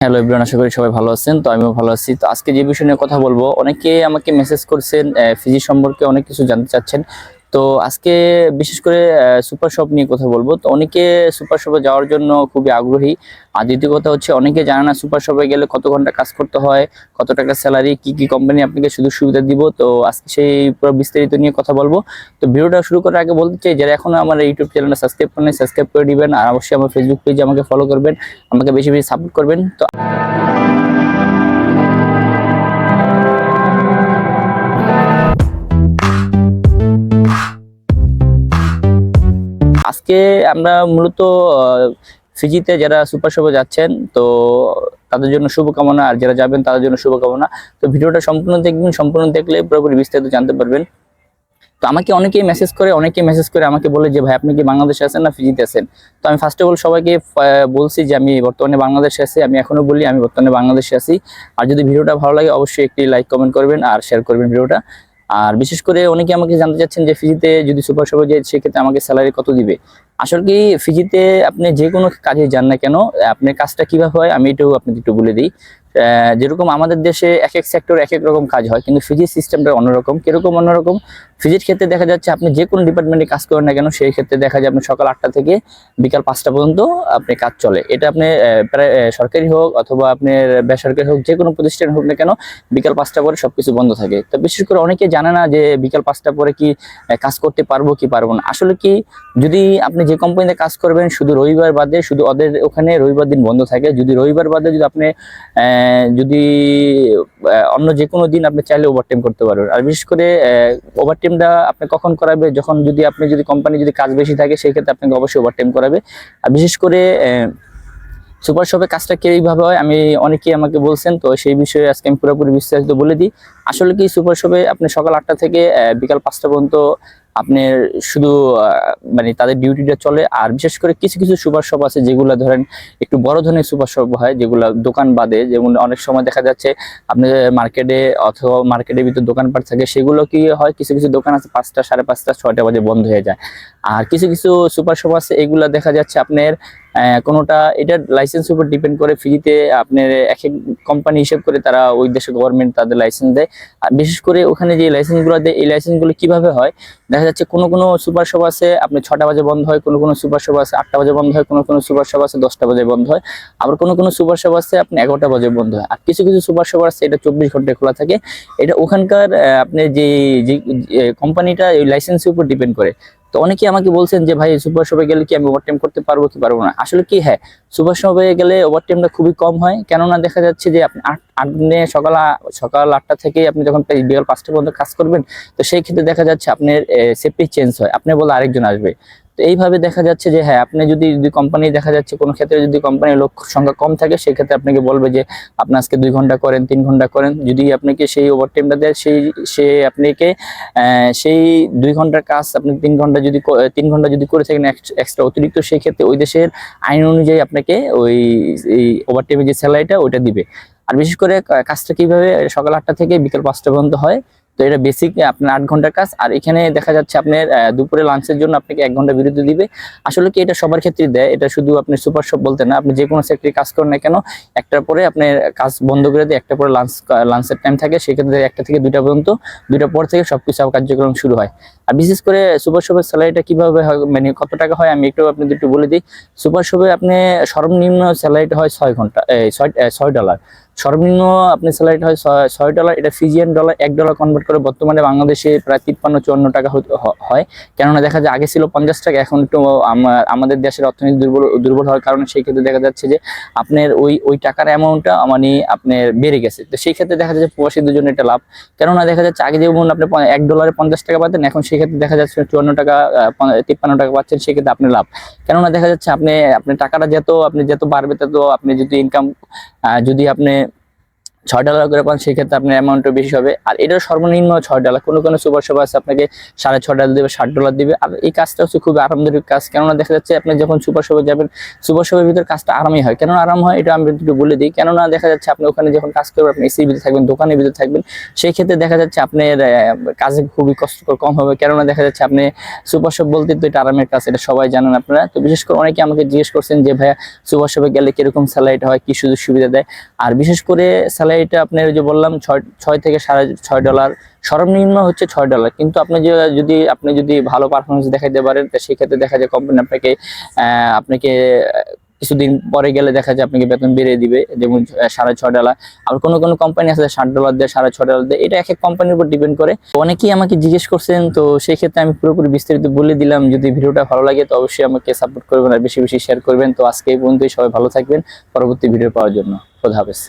Hello everyone, আশা করি সবাই ভালো আছেন, তো আমিও ভালো আছি। তো আজকে যে বিষয় নিয়ে কথা বলব, অনেকে আমাকে মেসেজ করছেন ফিজি সম্পর্কে অনেক কিছু জানতে চাচ্ছেন। তো আজকে বিশেষ করে সুপার শপ নিয়ে কথা বলব। তো অনেকে সুপার শপে যাওয়ার জন্য খুবই আগ্রহী। আর দ্বিতীয় কথা হচ্ছে, অনেকে জানে না সুপার শপে গেলে কত ঘণ্টা কাজ করতে হয়, কত টাকা স্যালারি কি কি কোম্পানি আপনাকে সুযোগ সুবিধা দিব। তো আজকে সেই পুরো বিস্তারিত নিয়ে কথা বলব। তো ভিডিওটা শুরু করার আগে বলতে চাই, যারা এখনও আমার ইউটিউব চ্যানেলটা সাবস্ক্রাইব করেন সাবস্ক্রাইব করে দিবেন। আর অবশ্যই আমার ফেসবুক পেজে আমাকে ফলো করবেন। আমাকে বেশি বেশি সাপোর্ট করবেন। তো আজকে আমরা মূলত ফিজিতে যারা সুপার শপে যাচ্ছেন, তো তাদের জন্য শুভকামনা, আর যারা যাবেন তাদের জন্য শুভকামনা। তো ভিডিওটা সম্পূর্ণ দেখবেন, সম্পূর্ণ দেখলে পুরোপুরি বিস্তারিত জানতে পারবেন। তো আমাকে অনেকেই মেসেজ করে, অনেকেই মেসেজ করে আমাকে বলে যে, ভাই, আপনি কি বাংলাদেশে আছেন না ফিজিতে আছেন? তো আমি ফার্স্ট অফ অল সবাইকে বলছি যে, আমি বর্তমানে বাংলাদেশে আছি, আমি এখনও বলি, আমি বর্তমানে বাংলাদেশে আছি। আর যদি ভিডিওটা ভালো লাগে, অবশ্যই একটি লাইক কমেন্ট করবেন, আর শেয়ার করবেন ভিডিওটা। আর বিশেষ করে অনেকে আমাকে জানতে চাচ্ছেন যে ফিজিতে যদি সুপার শপে যাই সেক্ষেত্রে আমাকে স্যালারি কত দিবে? আসলে কি ফিজিতে আপনি যে কোনো কাজে যান না কেন, আপনার কাজটা কীভাবে হয়, আমি এটাও আপনাকে একটু বলে দিই। যেরকম আমাদের দেশে এক এক সেক্টর এক এক রকম কাজ হয়, কিন্তু ফিজির সিস্টেমটা অন্যরকম। কীরকম অন্যরকম? ফিজির ক্ষেত্রে দেখা যাচ্ছে আপনি যে কোনো ডিপার্টমেন্টে কাজ করেন না কেন, সেই ক্ষেত্রে দেখা যায় আপনি সকাল আটটা থেকে বিকাল পাঁচটা পর্যন্ত আপনি কাজ চলে। এটা আপনি প্রায় সরকারি হোক অথবা আপনার বেসরকারি হোক, যে কোনো প্রতিষ্ঠান হোক না কেন, বিকাল পাঁচটা পরে সবকিছু বন্ধ থাকে। তো বিশেষ করে অনেকে জানে না যে বিকাল পাঁচটা পরে কি কাজ করতে পারব কি পারব না। আসলে কি, যদি আপনি যে কোম্পানিতে কাজ করবেন, শুধু রবিবার বাদে, শুধু ওদের ওখানে রবিবার দিন বন্ধ থাকে। যদি রবিবার বাদে যদি আপনি যদি অন্য যে কোনো দিন আপনি চাইলে ওভারটাইম করতে পারবেন। আর বিশেষ করে ওভারটাইমটা আপনি কখন করাবে? যখন যদি আপনি যদি কোম্পানি যদি কাজ বেশি থাকে, সেই ক্ষেত্রে আপনাকে অবশ্যই ওভারটাইম করাবে। আর বিশেষ করে সুপার শপে কাজটা কীভাবে হয়, আমি, অনেকেই আমাকে বলছেন, তো সেই বিষয়ে আজকে আমি পুরোপুরি বিস্তারিত বলে দিই। আসলে কি সুপার শপে আপনি সকাল আটটা থেকে বিকাল পাঁচটা পর্যন্ত আপনার শুধু মানে তাদের ডিউটিটা চলে, আর বিশেষ করে কিছু কিছু সুপার শপ আছে যেগুলো ধরেন একটু বড় ধরনের সুপার শপ হয়, যেগুলো দোকান বাদে, যেমন অনেক সময় দেখা যাচ্ছে আপনি মার্কেটে অথবা মার্কেটের ভিতর দোকানপাট থাকে, সেগুলো কি হয়, কিছু কিছু দোকান আছে পাঁচটা, সাড়ে পাঁচটা, ছয়টা বাজে বন্ধ হয়ে যায়। আর কিছু কিছু সুপার শপ আছে, এগুলা দেখা যাচ্ছে আপনার কোনোটা, এটার লাইসেন্স উপর ডিপেন্ড করে ফ্রিতে আপনার এক এক কোম্পানি হিসেব করে তারা ওই দেশের গভর্নমেন্ট তাদের লাইসেন্স দেয়। আর বিশেষ করে ওখানে যে লাইসেন্সগুলো দেয়, এই লাইসেন্সগুলো কীভাবে হয় দেখা যাচ্ছে কোনো কোনো সুপার শপ আছে, আপনি ছটা বাজে বন্ধ হয়, কোনো কোনো সুপার শপ আছে, আটটা বাজে বন্ধ হয়, কোনো কোনো সুপার শপ আছে, দশটা বাজে বন্ধ হয়। আবার কোনো কোনো সুপার শপ আছে, আপনি এগারোটা বাজে বন্ধ হয়। আর কিছু কিছু সুপার শপ আছে, এটা চব্বিশ ঘন্টায় খোলা থাকে। এটা ওখানকার আপনি যে যে কোম্পানিটা, ওই লাইসেন্সের উপর ডিপেন্ড করে। তো অনেকে আমাকে বলছেন যে, ভাই, সুপার শপে গেলে কি আমি ওভারটাইম করতে পারব কি পারব না? আসলে কি হ্যাঁ সুপার শপে গেলে ওভারটাইমটা খুবই কম হয়। কেননা দেখা যাচ্ছে যে, আপনি আট আট দিনে সকাল সকাল আটটা থেকে আপনি যখন বিকাল পাঁচটা পর্যন্ত কাজ করবেন, তো সেই ক্ষেত্রে দেখা যাচ্ছে আপনার সেফটি চেঞ্জ হয়। আপনি বলে আরেকজন আসবে। তো এইভাবে দেখা যাচ্ছে যে হ্যাঁ আপনি যদি যদি কোম্পানি দেখা যাচ্ছে কোনো ক্ষেত্রে যদি কোম্পানির লোক সংখ্যা কম থাকে, সেক্ষেত্রে আপনাকে বলবে যে, আপনি আজকে দুই ঘণ্টা করেন, তিন ঘণ্টা করেন। যদি আপনাকে সেই ওভারটাইমটা দেয়, সেই, সে আপনাকে সেই দুই ঘণ্টার কাজ আপনি তিন ঘণ্টা যদি তিন ঘণ্টা যদি করে থাকেন এক্সট্রা অতিরিক্ত সেই ক্ষেত্রে ওই দেশের আইন অনুযায়ী আপনাকে ওই, এই ওভারটাইমের যে স্যালারিটা ওইটা দিবে। আর বিশেষ করে কাজটা কীভাবে সকাল আটটা থেকে বিকেল পাঁচটা পর্যন্ত হয় তো এটা বেসিক আপনার আট ঘণ্টার কাজ। আর এখানে দেখা যাচ্ছে আপনার দুপুরে লাঞ্চের জন্য আপনাকে এক ঘণ্টা বিরতি দিবে। আসলে কি এটা সবার ক্ষেত্রে দেয়? এটা শুধু আপনি সুপার শপ বলতে না, আপনি যে কোনো সেক্টরে কাজ করেন না কেন, একটার পরে আপনার কাজ বন্ধ করে দিয়ে একটা পরে লাঞ্চ লাঞ্চের টাইম থাকে। সেক্ষেত্রে একটা থেকে দুইটা পর্যন্ত, দুইটা পর থেকে সবকিছু আবার কার্যক্রম শুরু হয়। আর বিশেষ করে সুপার শপের স্যালারিটা কীভাবে হয় মানে কত টাকা হয়, আমি একটু আপনাদের একটু বলে দিই। সুপার শপে আপনি সর্বনিম্ন স্যালারিটা হয় ছয় ঘণ্টা ছয় ছয় ডলার সর্বনিম্ন আপনি স্যালারিটা হয় ছয়- ডলার এটা ফিজিয়ান ডলার এক ডলার কনভার্ট করে বর্তমানে বাংলাদেশে প্রায় তিপ্পান্ন, চুয়ান্ন টাকা হয়। কেননা দেখা যায় আগে ছিল পঞ্চাশ টাকা, এখন একটু আমাদের দেশের অর্থনীতি দুর্বল দুর্বল হওয়ার কারণে সেই ক্ষেত্রে দেখা যাচ্ছে যে আপনার ওই ওই টাকার অ্যামাউন্টটা মানে আপনার বেড়ে গেছে। তো সেই ক্ষেত্রে দেখা যাচ্ছে প্রবাসীদের জন্য এটা লাভ। কেননা দেখা যাচ্ছে আগে যেমন আপনি এক ডলারে পঞ্চাশ টাকা পাতেন, এখন সেই ক্ষেত্রে দেখা যাচ্ছে চুয়ান্ন টাকা তিপ্পান্ন টাকা পাচ্ছেন সেক্ষেত্রে আপনি লাভ। কেননা দেখা যাচ্ছে আপনি আপনি টাকাটা যত, আপনি যত বাড়বে তত আপনি যদি ইনকাম যদি আপনি ছয় ডলার করে পান, সেক্ষেত্রে আপনার অ্যামাউন্টটা বেশি হবে। আর এটার সর্বনিম্ন ছয় ডলার কোনো কোনো সুপার শপ আছে, আপনাকে সাড়ে ছয় ডলার দেবে, ষাট ডলার দিবে। আর এই কাজটা হচ্ছে খুবই আরামদায়ক কাজ, কেননা দেখা যাচ্ছে আপনি যখন সুপার শপে যাবেন সুপার শপের ভিতরে কাজটা আরামই হয়। কেন আরাম হয়, এটা আমি একটু বলে দিই। কেননা দেখা যাচ্ছে আপনি ওখানে যখন কাজ করবেন, আপনি এসির ভিতরে থাকবেন, দোকানের ভিতরে থাকবেন সেই ক্ষেত্রে দেখা যাচ্ছে আপনার কাজে খুবই কষ্টকর, কম হবে। কেননা দেখা যাচ্ছে আপনি সুপার শপ বলতে তো এটা আরামের কাজ, এটা সবাই জানেন আপনারা। তো বিশেষ করে অনেকে আমাকে জিজ্ঞেস করছেন যে, ভাইয়া সুপার শপে গেলে কীরকম স্যালারিটা হয়, কি সুযোগ সুবিধা দেয়? আর বিশেষ করে স্যালারিটা আপনার যে বললাম ছয় ছয় থেকে সাড়ে ছয় ডলার সর্বনিম্ন হচ্ছে ছয় ডলার কিন্তু আপনি যে, যদি, আপনি যদি ভালো পারফরমেন্স দেখাতে পারেন, তো সেক্ষেত্রে দেখা যায় কোম্পানি আপনাকে আপনাকে কিছুদিন পরে গেলে দেখা যায় আপনাকে বেতন বেড়ে দিবে, যেমন সাড়ে ছয় ডলার আর কোনো কোনো কোম্পানি আছে ষাট ডলার দেয়, সাড়ে ছয় ডলার দেয়, এটা এক এক কোম্পানির উপর ডিপেন্ড করে। অনেকেই আমাকে জিজ্ঞেস করছেন, তো সেই ক্ষেত্রে আমি পুরোপুরি বিস্তারিত বলে দিলাম। যদি ভিডিওটা ভালো লাগে, তো অবশ্যই আমাকে সাপোর্ট করবেন আর বেশি বেশি শেয়ার করবেন। তো আজকে এই পর্যন্তই, সবাই ভালো থাকবেন। পরবর্তী ভিডিও পাওয়ার জন্য। খোদা হাফেজ।